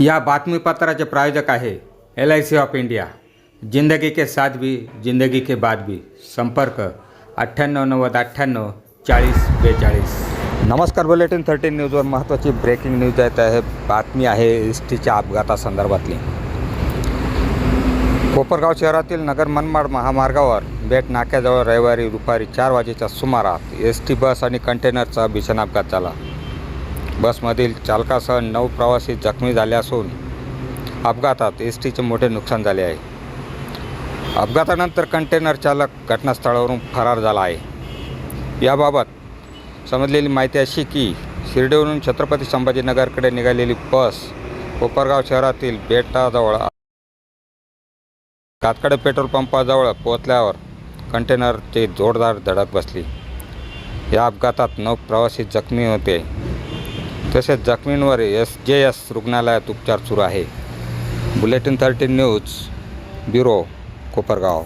या बातमीपत्राचे प्रायोजक आहे L I C of India जिंदगी के साथ भी जिंदगी के बाद भी. संपर्क अठ्ठ्याण्णव नव्वद अठ्ठ्याण्णव चाळीस बेचाळीस. नमस्कार बुलेटिन थर्टीन न्यूजवर महत्त्वाची ब्रेकिंग न्यूज येत आहे बातमी आहे एस टीच्या अपघातासंदर्भातली कोपरगाव शहरातील नगर मनमाड महामार्गावर बेट नाक्याजवळ रविवारी दुपारी चार वाजेच्या सुमारात एस टी बस आणि कंटेनरचा भीषण अपघात झाला. बसमधील चालकासह नऊ प्रवासी जखमी झाले असून अपघातात एस टीचे मोठे नुकसान झाले आहे. अपघातानंतर कंटेनर चालक घटनास्थळावरून फरार झाला आहे. याबाबत समजलेली माहिती अशी की शिर्डीवरून छत्रपती संभाजीनगरकडे निघालेली बस कोपरगाव शहरातील बेटाजवळ कातकडे पेट्रोल पंपाजवळ पोहोचल्यावर कंटेनरची जोरदार धडक बसली. या अपघातात नऊ प्रवासी जखमी होते. तसेच जखमींवर एस जे एस रुग्णालयात उपचार सुरू आहे. Bulletin thirteen news bureau Kopargaon.